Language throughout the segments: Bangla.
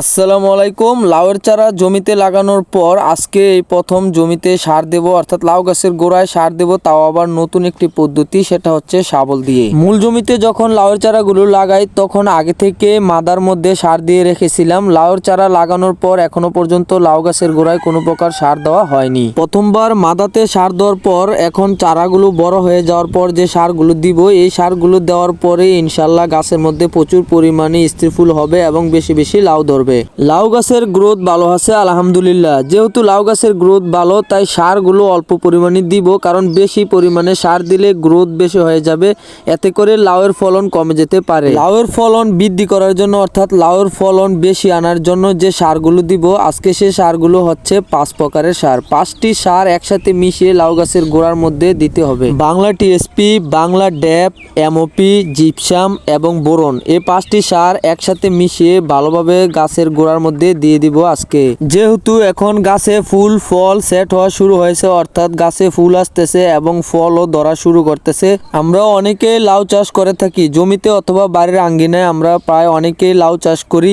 আসসালামু আলাইকুম। লাউয়ের চারা জমিতে লাগানোর পর আজকে এই প্রথম জমিতে সার দেব, অর্থাৎ লাউ গাছের গোড়ায় সার দেব, তাও আবার নতুন একটি পদ্ধতি, সেটা হচ্ছে শাবল দিয়ে। মূল জমিতে যখন লাউয়ের চারাগুলো লাগাই, তখন আগে থেকে মাদার মধ্যে সার দিয়ে রেখেছিলাম। লাউয়ের চারা লাগানোর পর এখনও পর্যন্ত লাউ গাছের গোড়ায় কোনো প্রকার সার দেওয়া হয়নি। প্রথমবার মাদাতে সার দেওয়ার পর এখন চারাগুলো বড় হয়ে যাওয়ার পর যে সারগুলো দিব, এই সারগুলো দেওয়ার পরে ইনশাল্লাহ গাছের মধ্যে প্রচুর পরিমাণে স্ত্রীফুল হবে এবং বেশি বেশি লাউ ধরবে। লাউ গাছের গ্রোথ ভালো আছে, আলহামদুলিল্লাহ। যেহেতু লাউ গাছের গ্রোথ ভালো, তাই সারগুলো অল্প পরিমাণে দিব, কারণ বেশি পরিমাণে সার দিলে গ্রোথ বেশি হয়ে যাবে। এতে করে লাউয়ের ফলন কমে যেতে পারে। লাউয়ের ফলন বৃদ্ধি করার জন্য, অর্থাৎ লাউয়ের ফলন বেশি আনার জন্য যে সারগুলো দিব, আজকে সে সারগুলো হচ্ছে পাঁচ প্রকারের সার। পাঁচটি সার একসাথে মিশিয়ে লাউ গাছের গোড়ার মধ্যে দিতে হবে। Bangla TSP, Bangla DAP MOP, gypsum এবং বোরন, এই পাঁচটি সার একসাথে মিশিয়ে ভালোভাবে গাছের গোড়ার মধ্যে দিয়ে দিব আজকে। যেহেতু এখন গাছে ফুল, ফল সেট হওয়া শুরু হয়েছে, অর্থাৎ গাছে ফুল আসতেছে এবং ফলও ধরা শুরু করতেছে, আমরা অনেকে লাউ চাষ করে থাকি। জমিতে অথবা বাড়ির আঙ্গিনায় আমরা প্রায় অনেকেই লাউ চাষ করি।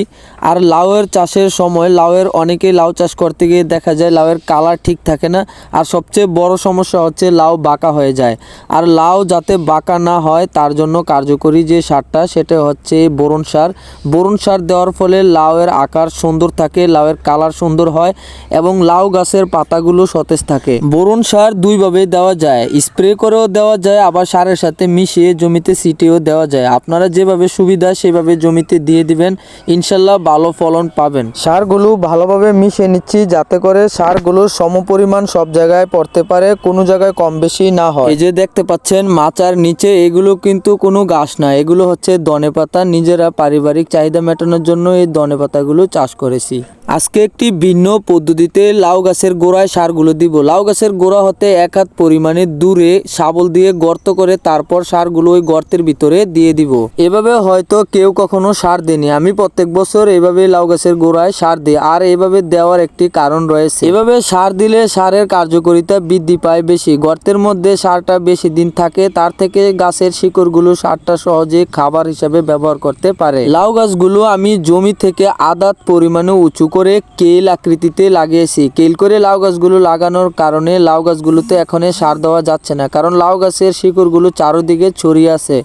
আর লাউয়ের চাষের সময় লাউয়ের অনেকেই লাউ চাষ করতে গিয়ে দেখা যায় লাউয়ের কালার ঠিক থাকে না। আর সবচেয়ে বড় সমস্যা হচ্ছে লাউ বাঁকা হয়ে যায়। আর লাউ যাতে বাঁকা না হয় তার জন্য কার্যকরী যে সারটা, সেটা হচ্ছে বোরন সার। বোরন সার দেওয়ার ফলে লাউয়ের আকার সুন্দর থাকে, লাউয়ের কালার সুন্দর হয় এবং লাউ গাছের পাতাগুলো সতেজ থাকে। বোরন সার দুইভাবে দেওয়া যায়। স্প্রে করেও দেওয়া যায়, আবার সারের সাথে মিশিয়ে জমিতে ছিটিয়েও দেওয়া যায়। আপনারা যেভাবে সুবিধা, সেভাবে জমিতে দিয়ে দিবেন, ইনশাল্লাহ ভালো ফলন পাবেন। সারগুলো ভালোভাবে মিশিয়ে নিচ্ছি যাতে করে সারগুলো সমপরিমাণ সব জায়গায় পড়তে পারে, কোনো জায়গায় কম বেশি না হয়। এই যে দেখতে পাচ্ছেন, মাচার নিচে এগুলো কিন্তু কোনো গাছ না। এগুলো হচ্ছে ধনে পাতা নিজেরা পারিবারিক চাহিদা মেটানোর জন্য এই ধনে পাতাগুলো চাষ করেছি। আজকে একটি ভিন্ন পদ্ধতিতে লাউ গাছের গোড়ায় সারগুলো দিব। লাউ গাছের গোড়া হতে এক হাত পরিমাণে দূরে শাবল দিয়ে গর্ত করে তারপর সারগুলো ওই গর্তের ভিতরে দিয়ে দিব। এভাবে হয়তো কেউ কখনো সার দেয়নি। আমি প্রত্যেক বছর এভাবে লাউ গাছের গোড়ায় সার দিই, আর এভাবে দেওয়ার একটি কারণ রয়েছে। এভাবে সার দিলে সারের কার্যকারিতা বৃদ্ধি পায় বেশি। গর্তের মধ্যে সারটা বেশি দিন থাকে, তার থেকে গাছের শিকড়গুলো সারটা সহজে খাবার হিসাবে ব্যবহার করতে পারে। লাউ গাছগুলো আমি জমি থেকে আদাত পরিমাণে উঁচু করে কেল আকৃতিতে লাগিয়েছি। কেল করে লাউ গাছগুলো লাগানোর কারণে লাউ গাছগুলোতে এখন সার দেওয়া যাচ্ছে না, কারণ লাউ গাছের শিকড়গুলো চারোদিকে ছড়িয়ে আছে।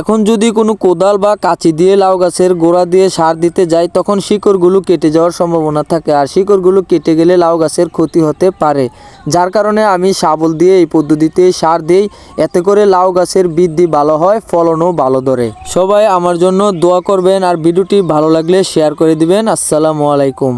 এখন যদি কোনো কোদাল বা কাঁচি দিয়ে লাউ গাছের গোড়া দিয়ে সার দিতে যাই তখন শিকড়গুলো কেটে যাওয়ার সম্ভাবনা থাকে আর শিকড়গুলো কেটে গেলে লাউ গাছের ক্ষতি হতে পারে। যার কারণে আমি শাবল দিয়ে এই পদ্ধতিতে সার দিই, এতে করে লাউ গাছের বৃদ্ধি ভালো হয়, ফলনও ভালো ধরে। সবাই আমার জন্য দোয়া করবেন আর ভিডিওটি ভালো লাগলে শেয়ার করে দিবেন। আসসালামু আলাইকুম।